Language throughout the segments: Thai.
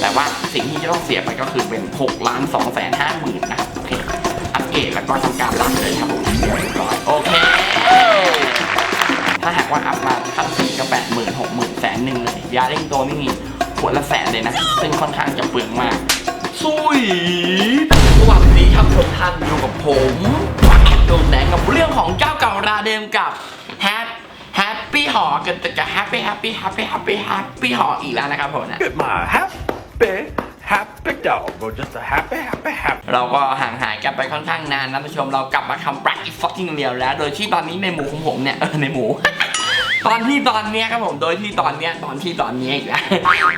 แต่ว่าสิ่งที่จะต้องเสียไปก็คือเป็น6ล้าน2แสนห้าหมื่นนะครับโอเคอัปเกรดแล้วก็ทำการรับเลยครับผมเรียบร้อยโอเคถ้าหากว่าอัพมาขั้นสี่ก็แปดหมื่นหกหมื่นแสนหนึ่งเลยยาเร่งตัวนี่ขวดละแสนเลยนะ ซึ่งค่อนข้างจะเปลืองมากสุยสวัสดีครับทุกท่านอยู่กับผมดูแหนงกับเรื่องของเจ้าเก่าราเดิมกับแฮปแฮปปี้หอกันแต่จะแฮปปี้แฮปปี้แฮปปี้แฮปปี้แฮปปี้หออีกแล้วนะครับผมนะ Get my happy, happy dog. Or just a happy, happy, happy. เราก็ห่างหายกันไปค่อนข้างนานนะท่านผู้ชมเรากลับมาทำ Black is fucking real แล้ว โดยที่ตอนนี้ในหมูของผมเนี่ยเออในหมู ตอนที่ตอนเนี้ยครับผมโดยที่ตอนเนี้ยตอนที่ตอนเนี้ยอีกแล้ว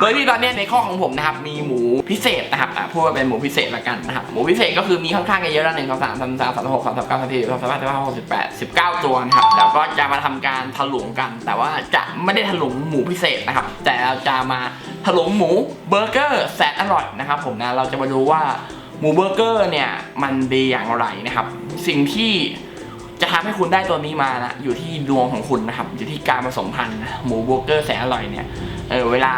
โดยที่ตอนเนี้ยในข้อของผมนะครับมีหมูพิเศษนะครับอะพูดว่าเป็นหมูพิเศษละกันนะครับหมูพิเศษก็คือมีค่อนข้างเยอะแล้วหนึ่งสองสามสามสามสามหกสามสามเก้าสามสิบสามสิบห้าสามสิบห้าหกสิบแปดสิบเก้าตัวนะครับแล้วก็จะมาทำการถลุงกัน แต่ว่าจะไม่ได้ถลุงหมูพิเศษนะครับแต่เราจะมา ถลุงหมูเบอร์เกอร์แสนอร่อยนะครับผมนะเราจะมาดูว่าหมูเบอร์เกอร์เนี่ยมันดีอย่างไรนะครับ สิ่งที่จะทำให้คุณได้ตัวนี้มานะอยู่ที่ดวงของคุณนะครับ อยู่ที่การผสมพันธุ์หมูเบอร์เกอร์แสนอร่อยเนี่ยเออเวลา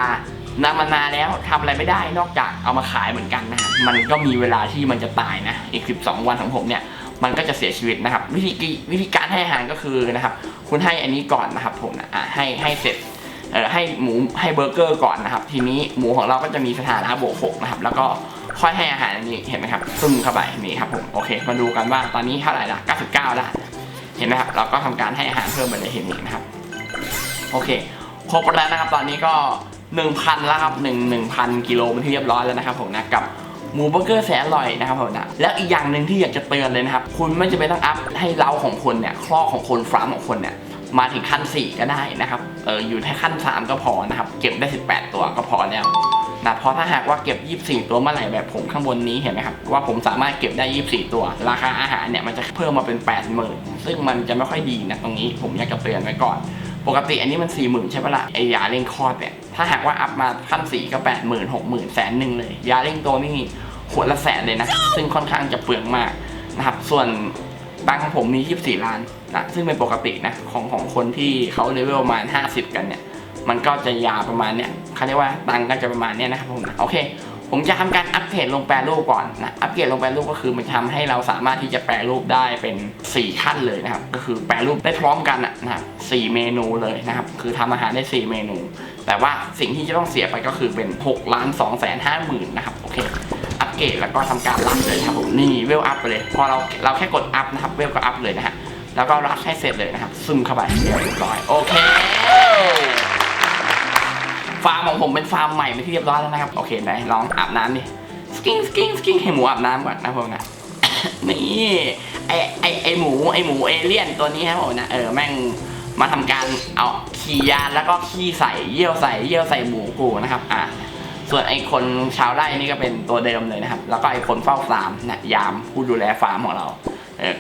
นำมานานแล้วทำอะไรไม่ได้นอกจากเอามาขายเหมือนกันนะครับมันก็มีเวลาที่มันจะตายนะอีก 12 วันของผมเนี่ยมันก็จะเสียชีวิตนะครับ วิธีวิธีการให้อาหารก็คือนะครับ คุณให้อันนี้ก่อนนะครับผมนะให้ให้เสร็จ ให้หมูให้เบอร์เกอร์ก่อนนะครับ ทีนี้หมูของเราก็จะมีสถานะบวกหกนะครับ แล้วก็ค่อยให้อาหารอันนี้เห็นไหมครับซึมเข้าไปนี่ครับผมโอเค มาดูกันว่าตอนนี้เท่าไหร่ละ99ละเห็นไหมครับเราก็ทำการให้อาหารเพิ่มไปเลยเห็นไหมนะครับโอเคครบแล้วนะครับ ตอนนี้ก็1,000แล้วครับ1 1,000กิโลเป็นที่เรียบร้อยแล้วนะครับผมนะกับหมูเบอร์เกอร์แสนอร่อยนะครับผมนะแล้วอีกอย่างหนึ่งที่อยากจะเตือนเลยนะครับ คุณไม่จำเป็นต้องอัพให้เล้าของคนเนี่ยคลอกของคนฟาร์มของคนเนี่ย มาถึงขั้น 4 ก็ได้นะครับ เอออยู่แค่ขั้น 3 ก็พอนะครับ เก็บได้ 18 ตัวก็พอแล้วนะเพราะถ้าหากว่าเก็บ 24 ตัวเมื่อไหร่แบบผมข้างบนนี้เห็นไหมครับว่าผมสามารถเก็บได้ 24 ตัว ราคาอาหารเนี่ยมันจะเพิ่มมาเป็น 80,000 ซึ่งมันจะไม่ค่อยดีนะตรงนี้ผมอยากจะเตือนไว้ก่อนปกติอันนี้มัน 40,000 ใช่ปะละ่ะไอยาเร่งคลอดเนี่ยถ้าหากว่าอัพมาขั้น4ก็ 80,000 6 0 0 0แสนหนึ่งเลย ยาเร่งตัวนี่ขวดละแสนเลยนะ ซึ่งค่อนข้างจะเปลืองมากนะครับส่วนบางของผมมี 24 ล้าน นะซึ่งเป็นปกตินะของของคนที่เขาเลเวลประมาณ 50 กันเนี่ย มันก็จะยาวประมาณเนี้ยเขาเรียกว่าตังก็จะประมาณเนี้ยนะครับผมนะโอเค ผมจะทำการอัปเกรดลงแปรรูปก่อนนะอัปเกรดลงแปรรูปก็คือมันทำให้เราสามารถที่จะแปรรูปได้เป็น 4 ขั้นเลยนะครับ ก็คือแปรรูปได้พร้อมกันนะครับ4เมนูเลยนะครับ คือทำอาหารได้ 4 เมนู แต่ว่าสิ่งที่จะต้องเสียไปก็คือเป็น6ล้าน2แสนห้าหมื่นนะครับโอเคอัปเกรดแล้วก็ทำการรับเลยครับผมนี่เวลอัพไปเลย พอเราเราแค่กดอัพนะครับเวลก็อัพเลยนะฮะ แล้วก็รับให้เสร็จเลยนะครับ ซึมเข้าไปเรียบร้อยโอเคฟาร์มของผมเป็นฟาร์มใหม่เป็นที่เรียบร้อยแล้วนะครับโอเคไหนลองอาบน้ำดิสกิ้งสกิ้งสกิ้งให้หมูอาบน้ำก่อนนะพวกนะนี่ไอไอไอหมูไอหมูเอเลี่ยนตัวนี้ครับผมนะเออแม่งมาทำการเอาขี้ยานแล้วก็ขี้ใส่เยี่ยวใส่เยี่ยวใส่หมูกูนะครับอะส่วนไอคนชาวไร่นี่ก็เป็นตัวเดิมเลยนะครับ แล้วก็ไอคนเฝ้าฟาร์มนะยามผู้ดูแลฟาร์มของเรา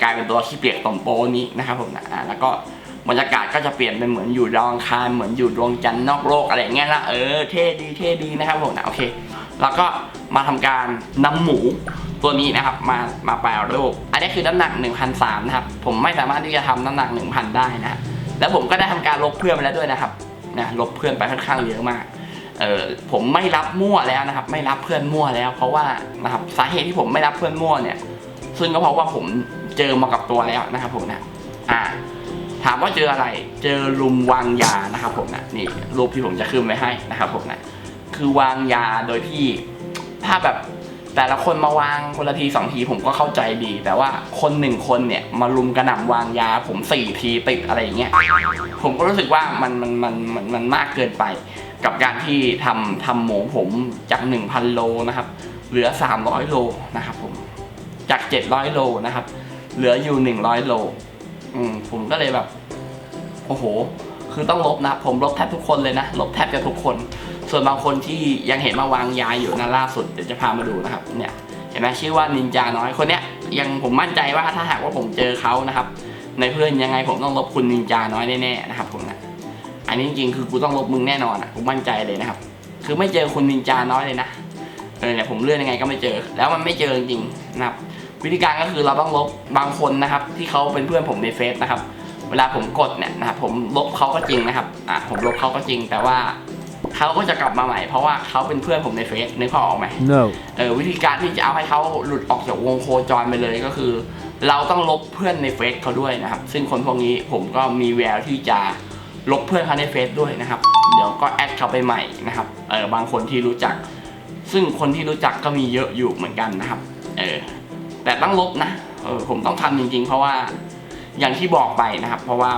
กลายเป็นตัวขี้เปียกตมโปนี้นะครับผมนะแล้วก็บรรยากาศก็จะเปลี่ยนเป็นเหมือนอยู่ดาวอังคารเหมือนอยู่ดวงจันทร์นอกโลกอะไรอย่างเงี้ยละเออเท่ดีเท่ดีนะครับผมนะโอเค แล้วก็มาทำการนำหมูตัวนี้นะครับมามาแปรรูป อันนี้คือน้ำหนัก1,003นะครับผมไม่สามารถที่จะทำน้ำหนัก 1,000 ได้นะแล้วผมก็ได้ทำการลบเพื่อนไปแล้วด้วยนะครับนะลบเพื่อนไปค่อนข้างเยอะมากเออผมไม่รับมั่วแล้วนะครับ ไม่รับเพื่อนมั่วแล้ว เพราะว่านะครับสาเหตุที่ผมไม่รับเพื่อนมั่วเนี่ย ซึ่งก็เพราะว่าผม เจอมากับตัวแล้วนะครับผมนะอ่าถามว่าเจออะไร เจอลุมวางยานะครับผมนะนี่รูปที่ผมจะขึ้นไว้ให้นะครับผมนะคือวางยาโดยที่ถ้าแบบแต่ละคนมาวางคนละทีสองทีผมก็เข้าใจดี แต่ว่าคนหนึ่งคนเนี่ยมาลุมกระหน่ำวางยา ผมสี่ทีติดอะไรอย่างเงี้ยผมก็รู้สึกว่ามันมันมันมันมันมากเกินไป กับการที่ทำทำหมูผมจาก 1,000 โลนะครับ เหลือ 300 โลนะครับผมจาก 700 โลนะครับ เหลืออยู่ 100 โล อืมผมก็เลยแบบ โอ้โห คือต้องลบนะ ผมลบแทบทุกคนเลยนะ ลบแทบจะทุกคน ส่วนบางคนที่ยังเห็นมาวางยาอยู่นะล่าสุด เดี๋ยวจะพามาดูนะครับ เนี่ย เห็นไหมชื่อว่านินจาน้อยคนเนี้ย ยังผมมั่นใจว่าถ้าหากว่าผมเจอเขานะครับ ในเพื่อนยังไงผมต้องลบคุณนินจาน้อยแน่ๆนะครับผมนะอันนี้จริงๆคือกูต้องลบมึงแน่นอนอะผมมั่นใจเลยนะครับ คือไม่เจอคุณนินจาน้อยเลยนะเออเนี่ยผมเลื่อนยังไงก็ไม่เจอ แล้วมันไม่เจอจริงๆนะครับ วิธีการก็คือเราต้องลบบางคนนะครับ ที่เขาเป็นเพื่อนผมในเฟซนะครับ เวลาผมกดเนี่ยนะครับผมลบเขาก็จริงนะครับอะผมลบเขาก็จริง แต่ว่าเขาก็จะกลับมาใหม่เพราะว่าเขาเป็นเพื่อนผมในเฟซนึกภาพออกไหม No. เออวิธีการที่จะเอาให้เขาหลุดออกจากวงโคจรไปเลยก็คือ เราต้องลบเพื่อนในเฟซเขาด้วยนะครับ ซึ่งคนพวกนี้ผมก็มีแววที่จะลบเพื่อนเขาในเฟซด้วยนะครับ เดี๋ยวก็แอดเขาไปใหม่นะครับเออบางคนที่รู้จัก ซึ่งคนที่รู้จักก็มีเยอะอยู่เหมือนกันนะครับ เออ แต่ต้องลบนะเออผมต้องทำจริง ๆ เพราะว่าอย่างที่บอกไปนะครับ เพราะว่า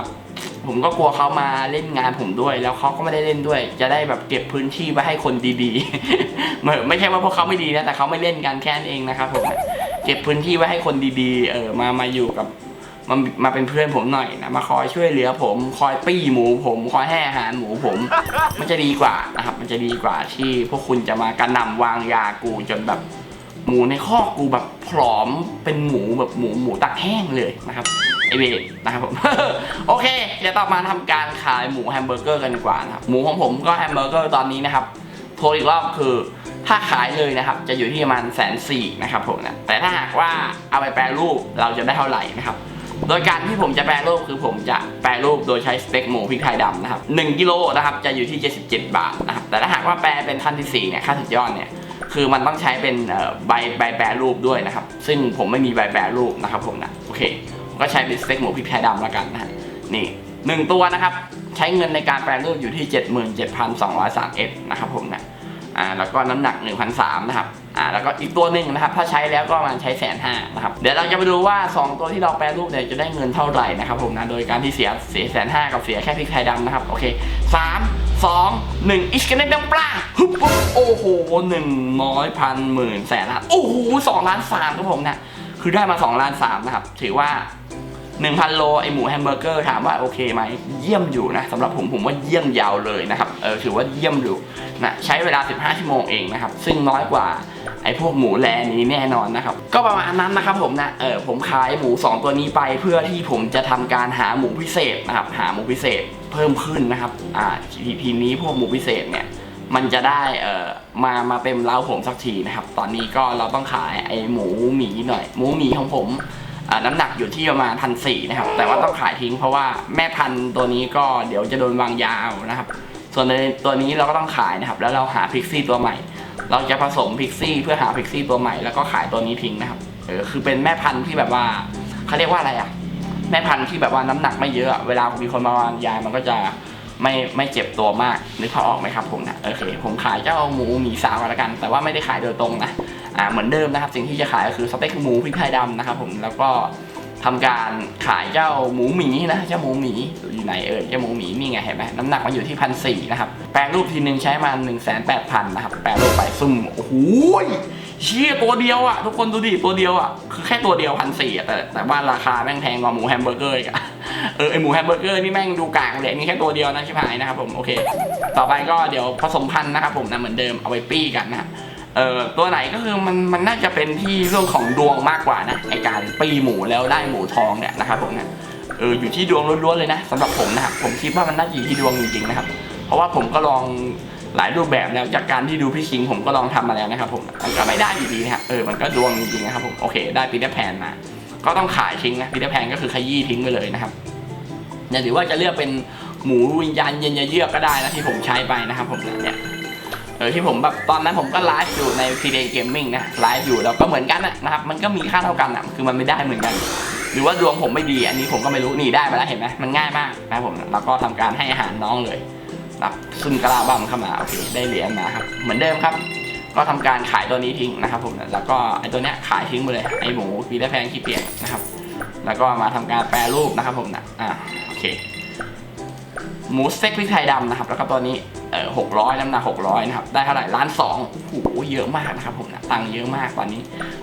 ผมก็กลัวเขามาเล่นงานผมด้วย แล้วเขาก็ไม่ได้เล่นด้วย จะได้แบบเก็บพื้นที่ไว้ให้คนดีๆไม่ไม่ใช่ว่าพวกเขาไม่ดีนะแต่เขาไม่เล่นกันแค่นั้นเองนะครับผมเก็บพื้นที่ไว้ให้คนดีๆ เออมามาอยู่กับมามาเป็นเพื่อนผมหน่อยนะมาคอยช่วยเหลือผม คอยปี้หมูผม คอยให้อาหารหมูผม มันจะดีกว่านะครับ มันจะดีกว่าที่พวกคุณจะมากระหน่ำวางยากูจนแบบ หมูในคอกูแบบผอมเป็นหมูแบบหมูหมูตักแห้งเลยนะครับไอเบสนะครับผม โอเค เดี๋ยวต่อมาทำการขายหมูแฮมเบอร์เกอร์กันดีกว่านะครับ หมูของผมก็แฮมเบอร์เกอร์ตอนนี้นะครับโทรอีกรอบคือถ้าขายเลยนะครับ จะอยู่ที่ประมาณแสนสี่นะครับผมนะ แต่ถ้าหากว่าเอาไปแปรรูปเราจะได้เท่าไหร่นะครับ โดยการที่ผมจะแปรรูปคือผมจะแปรรูปโดยใช้สเต็กหมูพริกไทยดำนะครับ1กิโลนะครับจะอยู่ที่ 77 บาทนะครับ แต่ถ้าหากว่าแปรเป็นขั้นที่4เนี่ยขั้นสุดยอดเนี่ย คือมันต้องใช้เป็นใบใบแปรรูปด้วยนะครับ ซึ่งผมไม่มีใบแปรรูปนะครับผมนะโอเคก็ใช้เป็นสเต็กหมูพริกไทยดำแล้วกันนะนี่หนึ่งตัวนะครับ ใช้เงินในการแปรรูปอยู่ที่ 77,231นะครับผมนะอ่าแล้วก็น้ำหนัก1,003นะครับอ่าแล้วก็อีกตัวหนึ่งนะครับ ถ้าใช้แล้วก็มาณใช้แสนห้านะครับเดี๋ยวเราจะไปดูว่า 2 ตัวที่เราแปรรูปเนี่ยจะได้เงินเท่าไหร่นะครับผมนะโดยการที่เสียเสียแสนห้ากับเสียแค่พริกไทยดำนะครับโอเคสาม สองหนึ่งอิชกันได้ดังปลาฮึบปุ๊บโอ้โหหนึ่งร้อยพันหมื่นแสนล้านโอ้โหสองล้านสามครับผมนะคือได้มาสองล้านสามนะครับ ถือว่า1,000โลไอหมูแฮมเบอร์เกอร์ถามว่าโอเคไหมเยี่ยมอยู่นะสำหรับผมผมว่าเยี่ยมยาวเลยนะครับเออถือว่าเยี่ยมอยู่นะใช้เวลา 15 ชั่วโมงเองนะครับ ซึ่งน้อยกว่าไอพวกหมูแลนี้แน่นอนนะครับ ก็ประมาณนั้นนะครับผมนะเออผมขายหมู 2 ตัวนี้ไปเพื่อที่ผมจะทำการหาหมูพิเศษนะครับหาหมูพิเศษ เพิ่มขึ้นนะครับ อ่าทีทีนี้พวกหมูพิเศษเนี่ย มันจะได้เอ่อมามาเต็มเล้าผมสักทีนะครับ ตอนนี้ก็เราต้องขายไอหมูหมีหน่อย หมูหมีของผมอ่าน้ำหนักอยู่ที่ประมาณพันสี่นะครับ แต่ว่าต้องขายทิ้งเพราะว่าแม่พันธุ์ตัวนี้ก็เดี๋ยวจะโดนวางยาเอานะครับ ส่วนในตัวนี้เราก็ต้องขายนะครับ แล้วเราหาพิกซี่ตัวใหม่ เราจะผสมพิกซี่เพื่อหาพิกซี่ตัวใหม่แล้วก็ขายตัวนี้ทิ้งนะครับ เออคือเป็นแม่พันธุ์ที่แบบว่าเขาเรียกว่าอะไรอะ แม่พันธุ์ที่แบบว่าน้ำหนักไม่เยอะอะเวลามีคนมาวางยามันก็จะไม่ไม่เจ็บตัวมากนึกภาพออกไหมครับผมนะโอเค ผมขายเจ้าหมูหมีสาวกันละกัน แต่ว่าไม่ได้ขายโดยตรงนะอ่าเหมือนเดิมนะครับ สิ่งที่จะขายก็คือสเต็กหมูพริกไทยดำนะครับผมแล้วก็ทำการขายเจ้าหมูหมีนะเจ้าหมูหมีอยู่ไหนเอ่ยเจ้าหมูหมีนี่ไงเห็นไหมน้ำหนักมันอยู่ที่พันสี่นะครับแปลรูปทีนึงใช้มา1นึ่งแสนแปดพันนะครับแปลรูปไปซุ่มโอ้โห เชี่ยตัวเดียวอะ ทุกคนดูดิตัวเดียวอะคือแค่ตัวเดียวพันสี่แต่แต่ว่าราคาแม่งแพงกว่าหมูแฮมเบอร์เกอร์อีกอะเออไอหมูแฮมเบอร์เกอร์นี่แม่งดูกากเลยนี่แค่ตัวเดียวนะชิบหายนะครับผมโอเค ต่อไปก็เดี๋ยวผสมพันธุ์นะครับผมนะเหมือนเดิมเอาไปปี้กันนะเออตัวไหนก็คือมันมันน่าจะเป็นที่เรื่องของดวงมากกว่านะไอการปีหมูแล้วได้หมูทองเนี่ยนะครับผมนะเอออยู่ที่ดวงล้วนๆเลยนะสำหรับผมนะครับผมคิดว่ามันน่าจะอยู่ที่ดวงจริงๆนะครับเพราะว่าผมก็ลอง หลายรูปแบบแล้วจากการที่ดูพี่คิงผมก็ลองทำมาแล้วนะครับผมมันก็ไม่ได้อยู่ดีนะครับเออมันก็ดวงจริงๆนะครับผมโอเคได้ปีเตอร์แพนมาก็ต้องขายทิ้งนะปีเตอร์แพนก็คือขยี้ทิ้งไปเลยนะครับเนี่ยหรือว่าจะเลือกเป็นหมูวิญญาณเย็นเยือกก็ได้นะที่ผมใช้ไปนะครับผมเนี่ยเออที่ผมแบบตอนนั้นผมก็ไลฟ์อยู่ใน p d Gaming นะไลฟ์อยู่แล้วก็เหมือนกันนะนะครับมันก็มีค่าเท่ากันอะคือมันไม่ได้เหมือนกัน หรือว่าดวงผมไม่ดี อันนี้ผมก็ไม่รู้นี่ได้ไปแล้วเห็นไหมมันง่ายมากนะครับผมแล้วก็ทำการให้อาหารน้องเลย รับซึ่งกระลาบัมเข้ามาโอเคได้เหรียญมาครับเหมือนเดิมครับ ก็ทำการขายตัวนี้ทิ้งนะครับผมแล้วก็ไอ้ตัวเนี้ยขายทิ้งไปเลยไอ้หมูปีเตอร์แพนขี้เปียกนะครับ แล้วก็มาทำการแปรรูปนะครับผมนะอ่าโอเคหมูสเต็กพริกไทยดำนะครับ แล้วก็ตัวนี้เอ่อหกร้อยน้ำหนักหกร้อยนะครับ ได้เท่าไหร่ล้านสองโอ้โหเยอะมากนะครับผมนะตังค์เยอะมากตอนนี้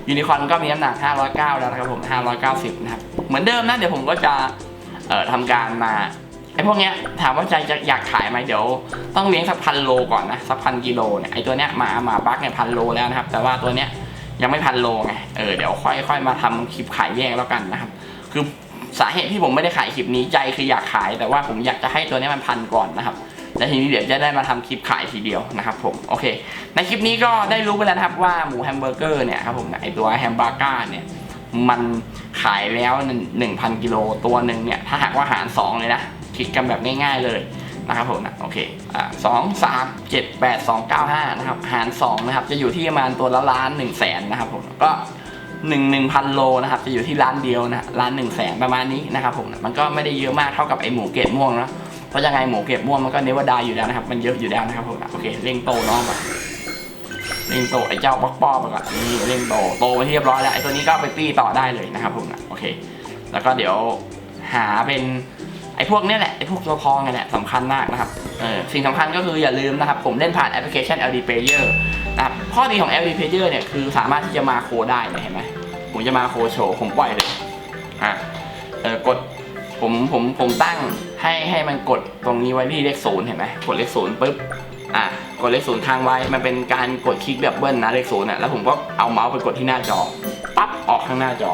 ยูนิคอนก็มีน้ำหนักห้าร้อยเก้าแล้วนะครับผมห้าร้อยเก้าสิบนะครับ เหมือนเดิมนะเดี๋ยวผมก็จะเอ่อทำการมา ไอ้พวกเนี้ยถามว่าใจจะอยากขายไหมเดี๋ยวต้องเลี้ยงสักพันโลก่อนนะสักพันกิโลเนี่ยไอ้ตัวเนี้ยหมาหมาบักเนี่ยพันโลแล้วนะครับ แต่ว่าตัวเนี้ยยังไม่พันโลไงเออเดี๋ยวค่อยค่อยมาทำคลิปขายแยกแล้วกันนะครับ คือสาเหตุที่ผมไม่ได้ขายคลิปนี้ใจคืออยากขาย แต่ว่าผมอยากจะให้ตัวเนี้ยมันพันก่อนนะครับแล้วทีนี้เดี๋ยวจะได้มาทำคลิปขายทีเดียวนะครับผมโอเค ในคลิปนี้ก็ได้รู้ไปแล้วนะครับว่าหมูแฮมเบอร์เกอร์เนี่ยครับผมไอตัวแฮมบาร์ก้าเนี่ยมันขายแล้วหนึ่งพันกิโลตัวหนึ่งเนี่ยถ้าหากว่าหารสองเลยนะ คิดกันแบบง่ายๆเลยนะครับผมนะโอเคอ่าสองสามเจ็ดแปดสองเก้าห้านะครับหารสองนะครับจะอยู่ที่ประมาณตัวละล้านหนึ่งแสนนะครับผมก็หนึ่งหนึ่งพันโลนะครับจะอยู่ที่ล้านเดียวนะล้านหนึ่งแสนประมาณนี้นะครับผมมันก็ไม่ได้เยอะมากเท่ากับไอหมูเกรดม่วงนะเพราะยังไงหมูเกรดม่วงมันก็เนวดาอยู่แล้วนะครับมันเยอะอยู่แล้วนะครับผมนะโอเคเร่งโตน้องไปเร่งโตไอเจ้าป๊อกป้อไปก่อนนี่เร่งโตโตไปเรียบร้อยแล้วไอตัวนี้ก็ไปปี้ต่อได้เลยนะครับผมนะโอเค แล้วก็เดี๋ยวหาเป็น พวกเนี้ยแหละไอ้พวกตัวพองนี่แหละสำคัญมากนะครับเออสิ่งสำคัญก็คืออย่าลืมนะครับ ผมเล่นผ่านแอปพลิเคชัน LD Player นะครับข้อดีของ LD Player เนี่ยคือสามารถที่จะมาโคได้เนี่ยเห็นไหมผมจะมาโคโชว์ผมปล่อยเลยอะเออกดผมผมผมตั้งให้ให้มันกดตรงนี้ไว้ที่เลขศูนย์เห็นไหมกดเลขศูนย์ปุ๊บอะกดเลขศูนย์ค้างไว้มันเป็นการกดคลิกแบบเบิ้ลนะเลขศูนย์อะแล้วผมก็เอาเมาส์ไปกดที่หน้าจอปั๊บออกข้างหน้าจอ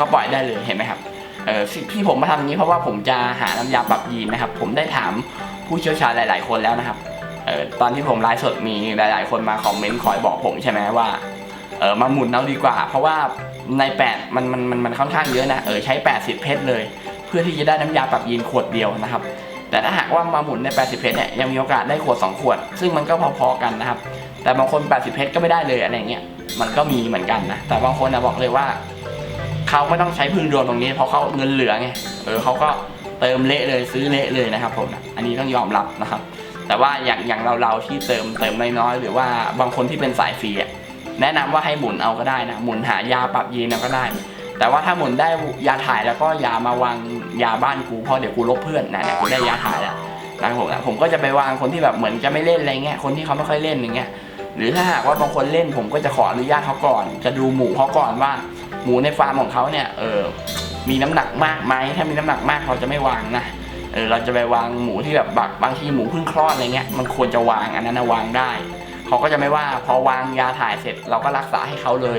ก็ปล่อยได้เลยเห็นไหมครับ ออที่ผมมาทำอย่างนี้เพราะว่าผมจะหาน้ำยาปรับยีนนะครับ ผมได้ถามผู้เชี่ยวชาญหลาย ๆ คนแล้วนะครับเออตอนที่ผมไลฟ์สดมีหลาย ๆ คนมาคอมเมนต์คอยบอกผมใช่ไหมว่าเออมาหมุนเอาดีกว่า เพราะว่าใน8มันมันมันมันค่อนข้างเยอะนะเออใช้ 80 เพชรเลย เพื่อที่จะได้น้ำยาปรับยีนขวดเดียวนะครับ แต่ถ้าหากว่ามาหมุนใน 80 เพชรเนี่ยยังมีโอกาสได้ขวด 2 ขวด ซึ่งมันก็พอๆกันนะครับ แต่บางคน 80 เพชรก็ไม่ได้เลยอะไรเงี้ยมันก็มีเหมือนกันนะแต่บางคนนะบอกเลยว่า เขาไม่ต้องใช้พึ่งดวงตรงนี้เพราะเขาเงินเหลือไงเออเขาก็เติมเละเลยซื้อเละเลยนะครับผมอันนี้ต้องยอมรับนะครับ แต่ว่าอย่างอย่างเราเราที่เติมเติมน้อยๆหรือว่าบางคนที่เป็นสายฟรีอะแนะนำว่าให้หมุนเอาก็ได้นะหมุนหายาปรับยีนเอาก็ได้ แต่ว่าถ้าหมุนได้ยาถ่ายแล้วก็ยามาวางยาบ้านกูเพราะเดี๋ยวกูลบเพื่อนนะเนี่ยกูได้ยาถ่ายแล้วนะผมนะผมก็จะไปวางคนที่แบบเหมือนจะไม่เล่นอะไรเงี้ยคนที่เขาไม่ค่อยเล่นอย่างเงี้ยหรือถ้าหากว่าบางคนเล่นผมก็จะขออนุญาตเขาก่อน จะดูหมู่เขาก่อนว่า หมูในฟาร์มของเขาเนี่ยเออมีน้ำหนักมากไหมถ้ามีน้ำหนักมากเราจะไม่วางนะเออเราจะไปวางหมูที่แบบบักบางทีหมูเพิ่งคลอดอะไรเงี้ยมันควรจะวางอันนั้นนะวางได้เขาก็จะไม่ว่าพอวางยาถ่ายเสร็จเราก็รักษาให้เขาเลย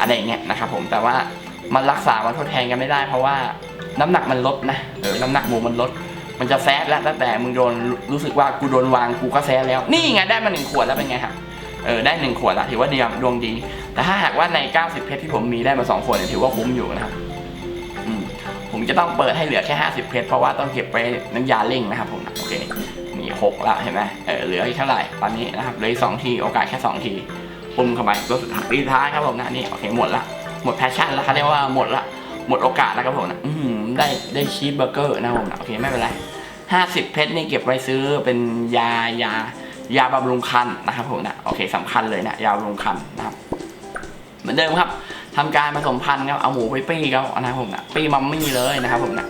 อะไรเงี้ยนะครับผมแต่ว่ามันรักษามันทดแทนกันไม่ได้ เพราะว่าน้ำหนักมันลดนะเออน้ำหนักหมูมันลด มันจะแซดแล้วตั้งแต่มึงโดนรู้สึกว่ากูโดนวางกูก็แซดแล้ว นี่ไงได้มาหนึ่งขวดแล้วเป็นไงครับ เออได้หนึ่งขวดละถือว่าดีดวงดี แต่ถ้าหากว่าใน 90 เพชรที่ผมมีได้มา 2 ขวดเนี่ยถือว่าคุ้มอยู่นะครับผมจะต้องเปิดให้เหลือแค่ 50 เพชรเพราะว่าต้องเก็บไปน้ำยาเร่งนะครับผมนะโอเคมีหกละเห็นไหมเออเหลืออีกเท่าไหร่ตอนนี้นะครับเหลืออีกสองทีโอกาสแค่ 2 ทีปุ่มเข้าไปตัวสุดท้ายท้ายครับผมนะนี่โอเคหมดละหมดแพชชั่นแล้วเขาเรียกว่าหมดละหมดโอกาสแล้วครับผมนะได้ได้ชีสเบอร์เกอร์นะครับผมนะโอเคไม่เป็นไร50เพชรนี่เก็บไว้ซื้อเป็นยายา ยาบำรุงคันนะครับผมนะโอเคสำคัญเลยนะยาบำรุงคันนะครับเหมือนเดิมครับทำการผสมพันธุ์ครับเอาหมูไปปี้เขานะครับผมนะปี้มัมมี่เลยนะครับผมนะ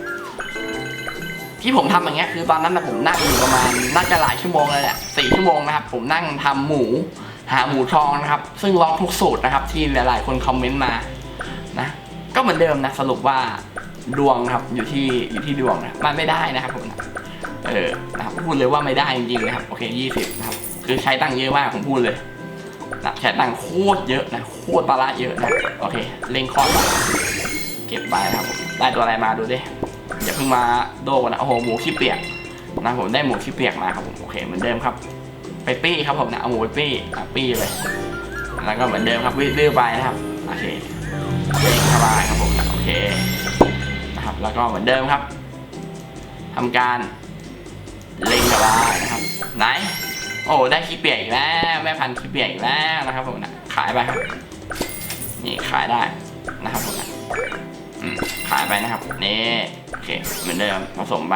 ที่ผมทำอย่างเงี้ยคือตอนนั้นนะผมนั่งอยู่ประมาณน่าจะหลายชั่วโมงเลยแหละสี่ชั่วโมงนะครับผมนั่งทำหมู หาหมูทองนะครับ ซึ่งลองทุกสูตรนะครับ ที่หลาย ๆ คนคอมเมนต์มานะก็เหมือนเดิมนะสรุปว่าดวงครับอยู่ที่อยู่ที่ดวงนะมันไม่ได้นะครับผมนะ เออนะครับพูดเลยว่าไม่ได้จริงๆนะครับ โอเคยี่สิบนะครับ คือใช้ตังค์เยอะมากผมพูดเลยนะใช้ตังค์โคตรเยอะนะ โคตรปลาระเยอะนะ โอเค เล่งคอร์ดเก็บไปนะครับ ได้ตัวอะไรมาดูดิ อย่าเพิ่งมาโดกันนะ โอ้โห หมูขี้เปียกนะผมได้หมูขี้เปียกมาครับผม โอเคเหมือนเดิมครับ ไปปี้ครับผมนะ เอาหมูไปปี้อะปี้เลย แล้วก็เหมือนเดิมครับวิดื้อไปนะครับ โอเคเล่งเข้าไปครับผมนะโอเค นะครับ แล้วก็เหมือนเดิมครับทำการ เล็งกับว่านะครับไหนโอ้ได้ขี้เปียกอีกแล้วแม่พันธุ์ขี้เปียกอีกแล้วนะครับผมนะขายไปครับนี่ขายได้นะครับผมนะขายไปนะครับนี่โอเคเหมือนเดิมผสมไป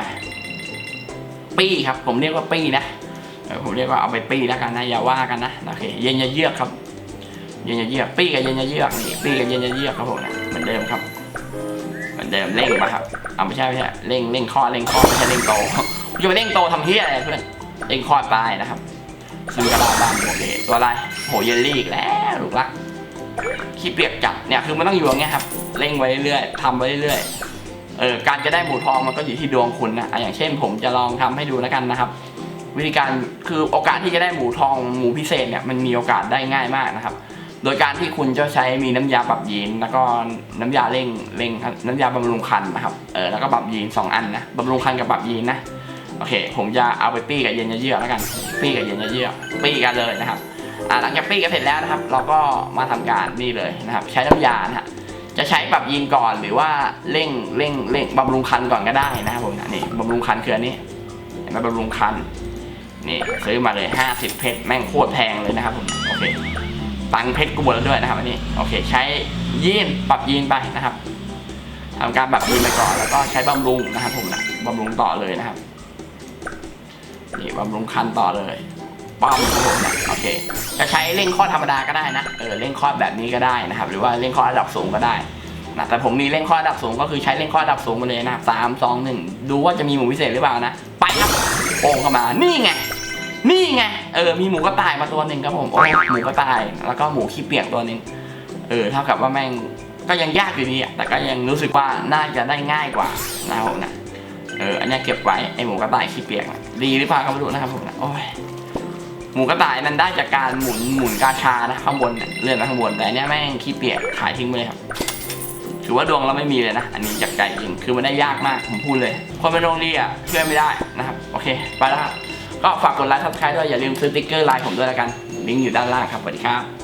ปี้ครับ ผมเรียกว่าปี้นะผมเรียกว่าเอาไปปี้แล้วกันนะอย่าว่ากันนะโอเคเย็นยาเยือกครับเย็นยาเยือกปี้กับเย็นยาเยือกนี่ปี้กับเย็นยาเยือกครับผมนะเหมือนเดิมครับ เหมือนเดิมเร่งมาครับเอาไม่ใช่ไม่ใช่เร่งเร่งข้อเร่งข้อไม่ใช่เร่งโต จะไปเร่งโตทำเฮียอะไรเพื่อนเร่งคลอดไปนะครับซื้อกระดาษบ้านโอเคตัวอะไรโหเยลลี่อีกแล้วลูกรักขี้เปียกจัดเนี่ยคือมันต้องอยู่อย่างเงี้ยครับเร่งไว้เรื่อยๆทำไว้เรื่อยๆเออการจะได้หมูทองมันก็อยู่ที่ดวงคุณนะอย่างเช่น ผมจะลองทำให้ดูแล้วกันนะครับ วิธีการคือโอกาสที่จะได้หมูทองหมูพิเศษเนี่ยมันมีโอกาสได้ง่ายมากนะครับ โดยการที่คุณจะใช้มีน้ำยาปรับยีนแล้วก็น้ำยาเร่งเร่งน้ำยาบำรุงคันนะครับเออแล้วก็ปรับยีนสองอันนะบำรุงคันกับปรับยีนนะ โอเค ผมจะเอาไปปี้กับเย็นเยือกแล้วกัน ปี้กับเย็นเยือกปี้กันเลยนะครับหลังจากปี้กันเสร็จแล้วนะครับ เราก็มาทำการนี่เลยนะครับ ใช้น้ำยานะฮะจะใช้ปรับยีนก่อนหรือว่าเร่งเร่งเร่งบำรุงคันก่อนก็ได้นะครับผมนี่บำรุงคันคืออันนี้เห็นไหมบำรุงคันนี่ซื้อมาเลย 50 เพชรแม่งโคตรแพงเลยนะครับผมโอเคตังเพชรกูหมดแล้วด้วยนะครับอันนี้โอเค ใช้ยีนปรับยีนไปนะครับทำการปรับยีนไปก่อนแล้วก็ใช้บำรุงนะครับผมนะบำรุงต่อเลยนะครับ นี่บำรุงคันต่อเลยป้อมครับผมนะโอเค จะใช้เร่งข้อธรรมดาก็ได้นะเออเร่งข้อแบบนี้ก็ได้นะครับ หรือว่าเร่งข้อระดับสูงก็ได้นะแต่ผมมีเร่งข้อระดับสูงก็คือใช้เร่งข้อระดับสูงไปเลยนะครับสามสองหนึ่งดูว่าจะมีหมูพิเศษหรือเปล่านะ ไปครับโป่งเข้ามานี่ไงนี่ไงเออมีหมูกระต่ายมาตัวหนึ่งครับผมโอ้หมูกระต่าย แล้วก็หมูขี้เปียกตัวหนึ่งเออเท่ากับว่าแม่งก็ยังยากอยู่ดีอะแต่ก็ยังรู้สึกว่าน่าจะได้ง่ายกว่านะครับผมนะ เอออันนี้เก็บไว้ไอหมูกระต่ายขี้เปียกน่ะดีหรือเปล่าก็ไม่รู้นะครับผมนะโอ้ยหมูกระต่ายนั้นได้จากการหมุนหมุนกาชานะข้างบนเลื่อนมาข้างบนแต่อันเนี้ยแม่งขี้เปียกขายทิ้งไปเลยครับถือว่าดวงเราไม่มีเลยนะ อันนี้จากใจจริงคือมันได้ยากมากผมพูดเลย คนเป็นดวงดีอะช่วยไม่ได้นะครับโอเคไปแล้วก็ฝากกดไลค์ subscribe ด้วยอย่าลืมซื้อติ๊กเกอร์ไลน์ผมด้วยแล้วกันลิงก์อยู่ด้านล่างครับสวัสดีครับ